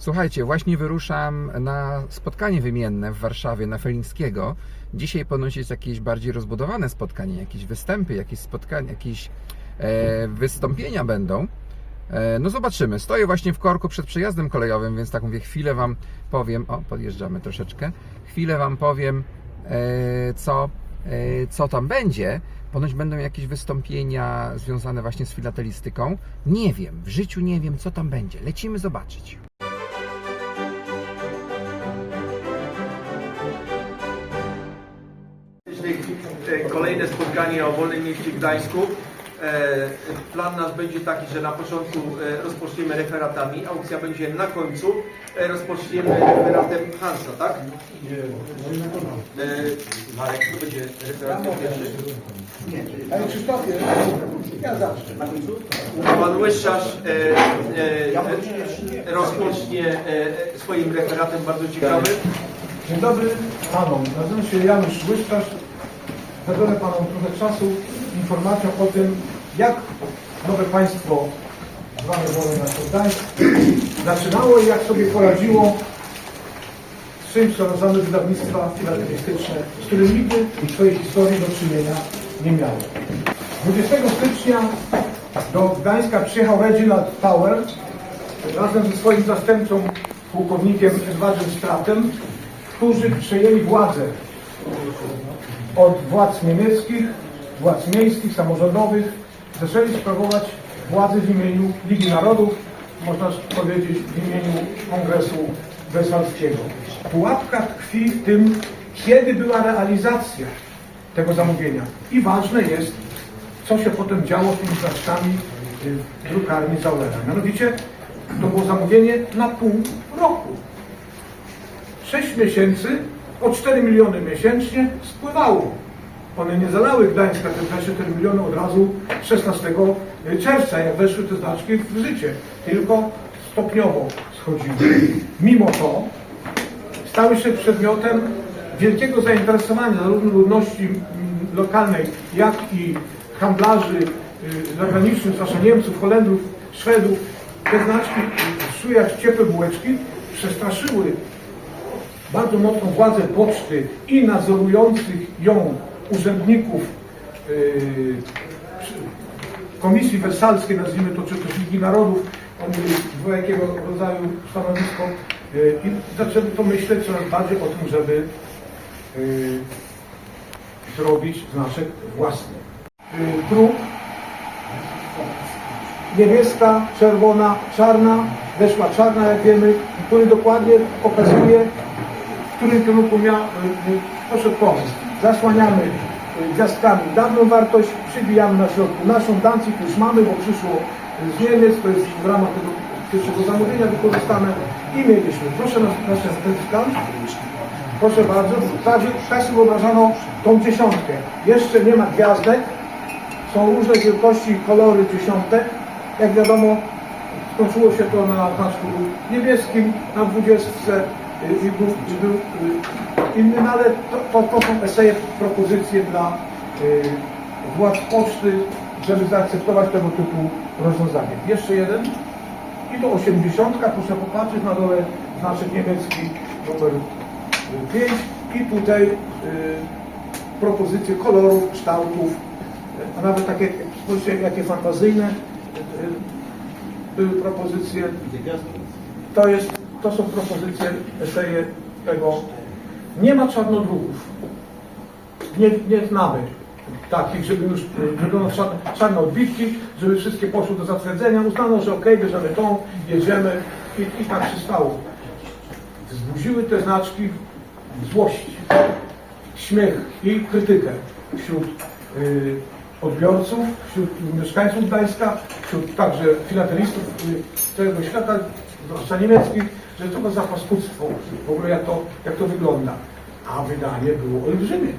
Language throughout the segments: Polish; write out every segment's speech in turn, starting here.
Słuchajcie, właśnie wyruszam na spotkanie wymienne w Warszawie na Felińskiego. Dzisiaj ponoć jest jakieś bardziej rozbudowane spotkanie, jakieś występy, jakieś spotkania, jakieś e, wystąpienia będą. E, no zobaczymy. Stoję właśnie w korku przed przejazdem kolejowym, więc tak mówię, chwilę Wam powiem. O, podjeżdżamy troszeczkę. Chwilę Wam powiem, e, co, e, co tam będzie. Ponoć będą jakieś wystąpienia związane właśnie z filatelistyką. Nie wiem, w życiu nie wiem, co tam będzie. Lecimy zobaczyć. Kolejne spotkanie o Wolnym Mieście Gdańsku. E, Plan nasz będzie taki, że na początku e, rozpoczniemy referatami, aukcja będzie na końcu. E, Rozpoczniemy referatem Hansa, tak? Marek, to będzie referat pierwszy. Panie Krzysztofie, ja zacznę. Pan Łyszczarz rozpocznie swoim referatem bardzo ciekawym. Dzień dobry Panom. Nazywam się Janusz Łyszczarz. Zabiorę Panom trochę czasu informacją o tym, jak nowe państwo zwane Wolne Miasto Gdańsk zaczynało i jak sobie poradziło z co nazywamy wydawnictwa filatelistyczne, z którym nigdy w swojej historii do czynienia nie miało. 20 stycznia do Gdańska przyjechał Reginald Tower razem ze swoim zastępcą, pułkownikiem Edwardem Stratem, którzy przejęli władzę od władz niemieckich, władz miejskich, samorządowych. Zaczęli sprawować władzę w imieniu Ligi Narodów, można powiedzieć w imieniu Kongresu Westfalskiego. Pułapka tkwi w tym, kiedy była realizacja tego zamówienia. I ważne jest, co się potem działo z tymi znaczkami y, drukarni Zaulera. Mianowicie to było zamówienie na pół roku. 6 miesięcy, o 4 miliony miesięcznie spływało. One nie zalały Gdańska, te 24 miliony od razu 16 czerwca, jak weszły te znaczki w życie, tylko stopniowo schodziły. Mimo to stały się przedmiotem wielkiego zainteresowania zarówno ludności lokalnej, jak i handlarzy y, zagranicznych, zwłaszcza Niemców, Holendrów, Szwedów. Te znaczki, szły jak ciepłe bułeczki, przestraszyły bardzo mocną władzę poczty i nadzorujących ją urzędników yy, Komisji Wersalskiej, nazwijmy to, czy też Ligi Narodów, oni mieli dwojakiego rodzaju stanowisko yy, i zaczęli to myśleć coraz bardziej o tym, żeby yy, zrobić znaczek własny. Yy, druk. Niebieska, czerwona, czarna, weszła czarna, jak wiemy, który dokładnie pokazuje, którym kierunku miał, poszedł pomysł. Zasłaniamy y, gwiazdkami dawną wartość, przybijamy na środku naszą, Dancik już mamy, bo przyszło z Niemiec, to jest w ramach tego pierwszego zamówienia wykorzystane i mieliśmy. Proszę na nasze certyfikat. Proszę bardzo, tak, tak sobie wyobrażano tą dziesiątkę. Jeszcze nie ma gwiazdek, są różne wielkości kolory dziesiątek. Jak wiadomo, skończyło się to na znaczku niebieskim, na dwudziestce i był, y, inny, no ale to, to, to są eseje, propozycje dla y, władz poczty, żeby zaakceptować tego typu rozwiązanie. Jeszcze jeden i to 80, proszę popatrzeć na dole znaczek niemiecki numer 5 i tutaj y, propozycje kolorów, kształtów, a nawet takie, spójrzcie jakie fantazyjne y, y, były propozycje. To, jest, to są propozycje eseje tego. Nie ma czarnodruków. Nie, nie znamy takich, żeby już y, wyglądał czarne, czarne odbitki, żeby wszystkie poszły do zatwierdzenia. Uznano, że ok, bierzemy tą, jedziemy i, i tak się stało. Wzbudziły te znaczki złość, śmiech i krytykę wśród y, odbiorców, wśród mieszkańców Gdańska, wśród także filatelistów y, całego świata, zwłaszcza niemieckich, że to było za paskudstwo, w ogóle jak to, jak to wygląda. A wydanie było olbrzymie.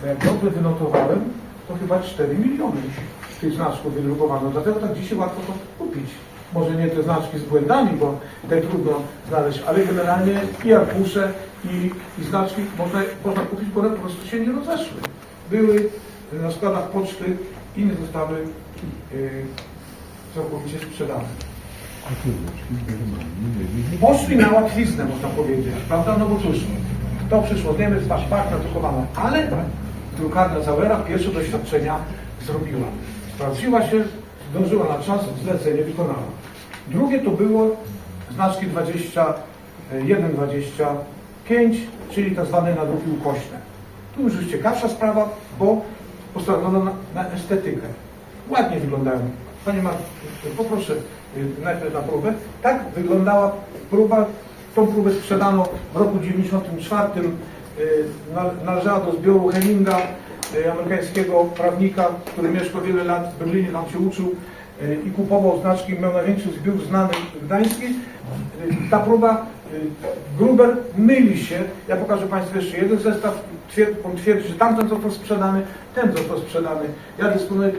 Bo jak dobrze wynotowałem, to chyba 4 miliony tych znaczków wydrukowano. Dlatego tak dzisiaj łatwo to kupić. Może nie te znaczki z błędami, bo te trudno znaleźć, ale generalnie i arkusze, i, i znaczki można, można kupić, bo one po prostu się nie rozeszły. Były na składach poczty, inne zostały yy, całkowicie sprzedane. Poszli na łatwiznę, można powiedzieć, prawda? No bo cóż, to przyszło Niemiec, patrz, patrz, nadrukowane. Ale drukarnia Zauera pierwsze doświadczenia zrobiła. Sprawdziła się, zdążyła na czas, zlecenie wykonała. Drugie to było znaczki 21-25, czyli tak zwane nadruki ukośne. Tu już jest ciekawsza sprawa, bo postanowiono na, na estetykę. Ładnie wyglądają. Panie Marku, poproszę y, najpierw na próbę. Tak wyglądała próba. Tą próbę sprzedano w roku 94. y, na- Należała do zbioru Henninga, y, amerykańskiego prawnika, który mieszkał wiele lat w Berlinie, tam się uczył y, i kupował znaczki, miał największy zbiór znany gdański. Y, Ta próba, Gruber myli się. Ja pokażę Państwu jeszcze jeden zestaw. On twierdzi, że tamten został sprzedany, ten został sprzedany. Ja dysponuję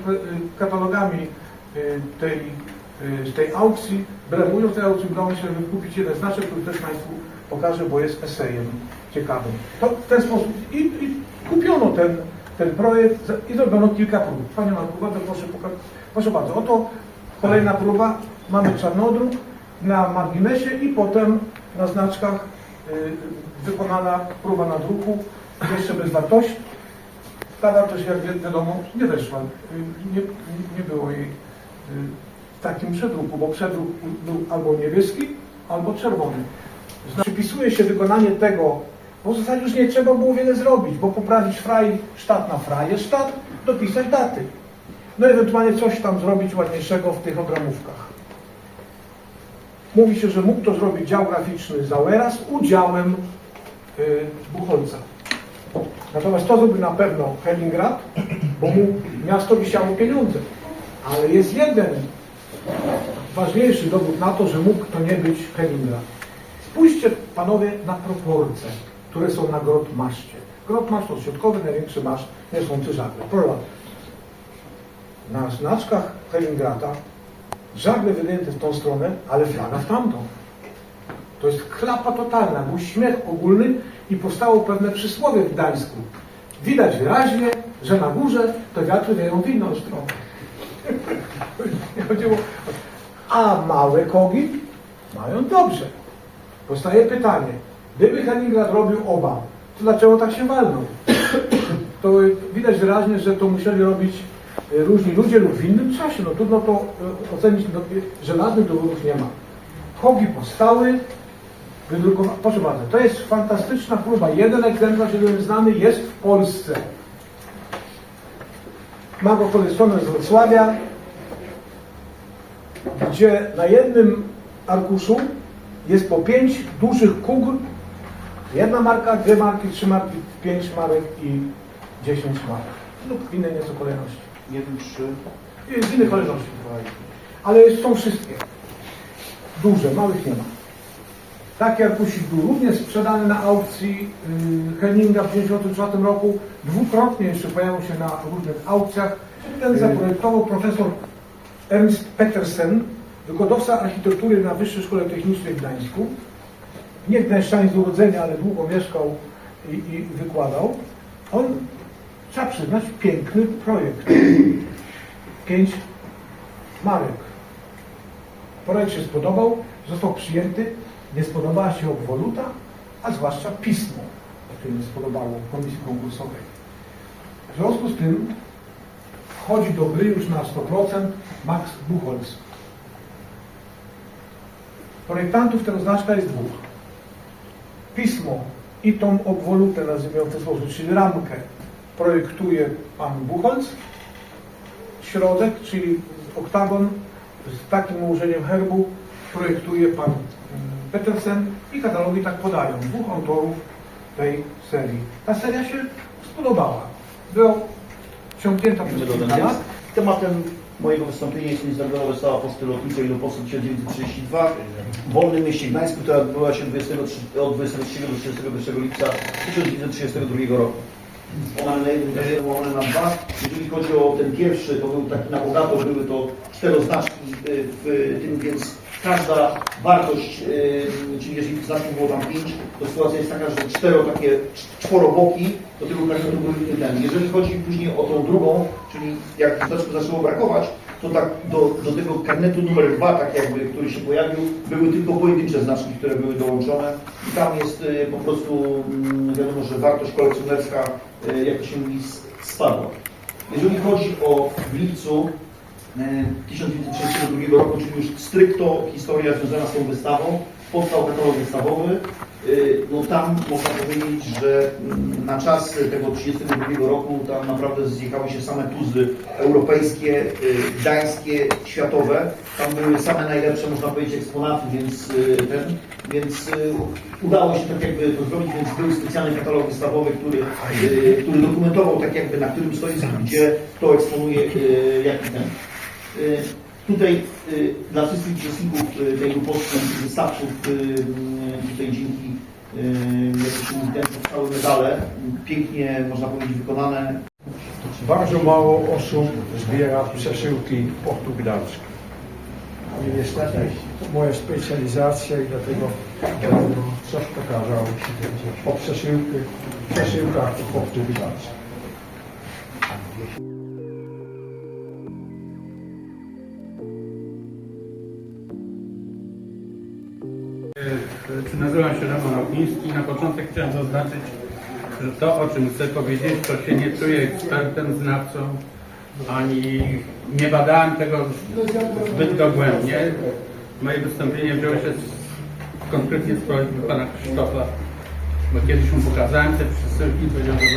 katalogami tej, y, z tej aukcji. Bremując tej aukcji udało mi się wykupić jeden znaczek, który też Państwu pokażę, bo jest esejem ciekawym. To w ten sposób i, i kupiono ten, ten projekt i zrobiono kilka prób. Panie Marku, bardzo proszę, poka- proszę bardzo, oto kolejna próba. Mamy czarnodruk na marginesie i potem na znaczkach y, wykonana próba na druku, jeszcze bez wartości. Ta wartość, jak wi- wiadomo, nie weszła. Y, Nie, nie było jej y, w takim przedruku, bo przedruk był albo niebieski, albo czerwony. Przypisuje się wykonanie tego, bo w zasadzie już nie trzeba było wiele zrobić, bo poprawić fraj, sztat na fraje, sztat, dopisać daty. No ewentualnie coś tam zrobić ładniejszego w tych ogramówkach. Mówi się, że mógł to zrobić dział graficzny Zauera z udziałem y, Buchholca. Natomiast to zrobił na pewno Helingrad, bo mu miasto wisiało pieniądze. Ale jest jeden ważniejszy dowód na to, że mógł to nie być Helingrad. Spójrzcie panowie na proporcje, które są na Grotmaszcie. Grotmasz to środkowy, największy masz, nie są żagle. Proszę. Na znaczkach Helingrada żagle wydjęte w tą stronę, ale flaga w tamtą. To jest klapa totalna, był śmiech ogólny i powstało pewne przysłowie w Gdańsku. Widać wyraźnie, że na górze to wiatry wieją w inną stronę. Chodziło. A małe kogi mają dobrze. Powstaje pytanie, gdyby Heningrad robił oba, to dlaczego tak się walnął? To widać wyraźnie, że to musieli robić e, różni ludzie lub w innym czasie. No trudno to e, ocenić, no, żelaznych dowodów nie ma. Kogi powstały, wydrukowane. Proszę bardzo, to jest fantastyczna próba. Jeden egzemplarz, jeden znany jest w Polsce. Ma go z Wrocławia, gdzie na jednym arkuszu jest po pięć dużych kugl, jedna marka, dwie marki, trzy marki, pięć marek i dziesięć marek. Lub w innej nieco kolejności. Jeden, trzy. I W innej kolejności. Ale są wszystkie. Duże, małych nie ma. Taki arkusik był również sprzedany na aukcji yy, Henninga w 1994 roku. Dwukrotnie jeszcze pojawił się na różnych aukcjach. Ten zaprojektował profesor Ernst Petersen, wykładowca architektury na Wyższej Szkole Technicznej w Gdańsku. Nie gdańszczaniec z urodzenia, ale długo mieszkał i, i wykładał. On, trzeba przyznać, piękny projekt. Pięć marek. Projekt się spodobał, został przyjęty, nie spodobała się obwoluta, a zwłaszcza pismo, które nie spodobało komisji konkursowej. W związku z tym wchodzi do gry już na 100% Max Buchholz. Projektantów tego znaczka jest dwóch. Pismo i tą obwolutę, nazwijmy w ten sposób, czyli ramkę, projektuje pan Buchholz. Środek, czyli oktagon z takim ułożeniem herbu, projektuje pan Petersen i katalogi tak podają. Dwóch autorów tej serii. Ta seria się spodobała. Była ciągnięta przez kilka lat. Tematem mojego wystąpienia jest Międzynarodowa Wystawa Poczty Lotniczej Ilopolsku 1932 w Wolnym Mieście Gdańsku, która odbyła się 23, od 23 do 31 lipca 1932 roku. Ona na jest łamane na dwa. Jeżeli chodzi o ten pierwszy, to był taki na bogato, były to czteroznaczki y, w tym, więc każda wartość, y, czyli jeżeli znaczków było tam pięć, to sytuacja jest taka, że cztero takie cz- czworoboki do tego fragmentu były ten. Jeżeli chodzi później o tą drugą, czyli jak znaczków zaczęło brakować, to tak do, do tego karnetu numer dwa, tak jakby, który się pojawił, były tylko pojedyncze znaczki, które były dołączone i tam jest y, po prostu mm, wiadomo, że wartość kolekcjonerska, y, jak to się spadła. Jeżeli chodzi o w lipcu e, 1932 roku, czyli już stricto historia związana z tą wystawą, powstał katalog wystawowy. Y, No tam można powiedzieć, że mm, na czas tego 32 roku tam naprawdę zjechały się same tuzy europejskie, y, gdańskie, światowe. Tam były same najlepsze, można powiedzieć, eksponaty, więc ten, więc udało się tak jakby to zrobić, więc był specjalny katalog wystawowy, który, który dokumentował tak jakby na którym stoisku, gdzie to eksponuje jaki ten. Y, Tutaj y, dla wszystkich uczestników tej grupowskiej wystawców tutaj dzięki jak to się mówi, ten powstały medale, pięknie można powiedzieć wykonane. Bardzo mało osób zbiera przesyłki Portu Gdańsk. I niestety to moja specjalizacja i dlatego będę coś pokazał o przesyłkach do Portu. Nazywam się Roman Ogiński. Na początek chciałem zaznaczyć, że to, o czym chcę powiedzieć, to się nie czuję ekspertem, znawcą, ani nie badałem tego zbyt dogłębnie. Moje wystąpienie wzięło się z, konkretnie z prośby pana Krzysztofa, bo kiedyś mu pokazałem te przesyłki, powiedział, że